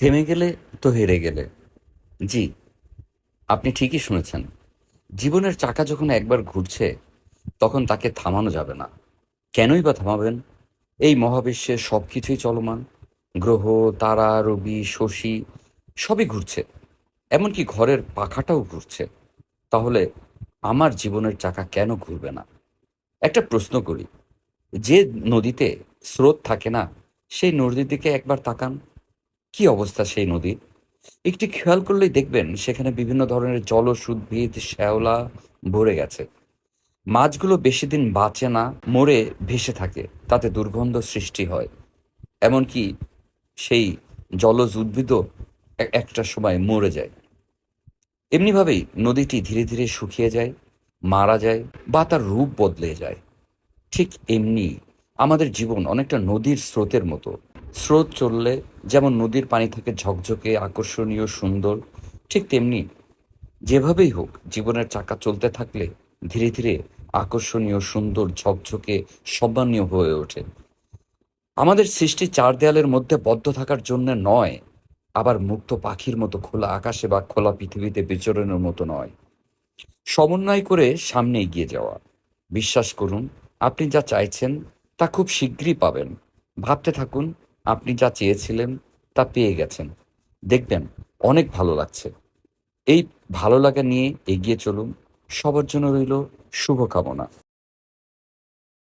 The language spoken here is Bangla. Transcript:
থেমে গেলে তো হেরে গেলে। জি, আপনি ঠিকই শুনেছেন। জীবনের চাকা যখন একবার ঘুরছে, তখন তাকে থামানো যাবে না। কেনই বা থামাবেন? এই মহাবিশ্বে সব কিছুই চলমান। গ্রহ, তারা, রবি, শশী, সবই ঘুরছে। এমনকি ঘরের পাখাটাও ঘুরছে। তাহলে আমার জীবনের চাকা কেন ঘুরবে না? একটা প্রশ্ন করি। যে নদীতে স্রোত থাকে না, সেই নদীর দিকে একবার তাকান। কি অবস্থা সেই নদীর একটি খেয়াল করলেই দেখবেন সেখানে বিভিন্ন ধরনের জলজ উদ্ভিদ শ্যাওলা ভরে গেছে। মাছগুলো বেশি দিন বাঁচে না, মরে ভেসে থাকে, তাতে দুর্গন্ধ সৃষ্টি হয়। এমনকি সেই জলজ উদ্ভিদও একটা সময় মরে যায়। এমনিভাবেই নদীটি ধীরে ধীরে শুকিয়ে যায়, মারা যায় বা তার রূপ বদলে যায়। ঠিক এমনি আমাদের জীবন অনেকটা নদীর স্রোতের মতো। স্রোত চললে যেমন নদীর পানি থাকে ঝকঝকে, আকর্ষণীয়, সুন্দর, ঠিক তেমনি যেভাবেই হোক জীবনের চাকা চলতে থাকলে ধীরে ধীরে আকর্ষণীয়, সুন্দর, ঝকঝকে সম্মানীয় হয়ে ওঠে। আমাদের সৃষ্টি চার দেয়ালের মধ্যে বদ্ধ থাকার জন্য নয়, আবার মুক্ত পাখির মতো খোলা আকাশে বা খোলা পৃথিবীতে বিচরণের মতো নয়। সমন্বয় করে সামনে এগিয়ে যাওয়া। বিশ্বাস করুন, আপনি যা চাইছেন তা খুব শীঘ্রই পাবেন। ভাবতে থাকুন আপনি যা চেয়েছিলেন তা পেয়ে গেছেন। দেখবেন, অনেক ভালো লাগছে। এই ভালো লাগা নিয়ে এগিয়ে চলুন। সবার জন্য রইল শুভকামনা।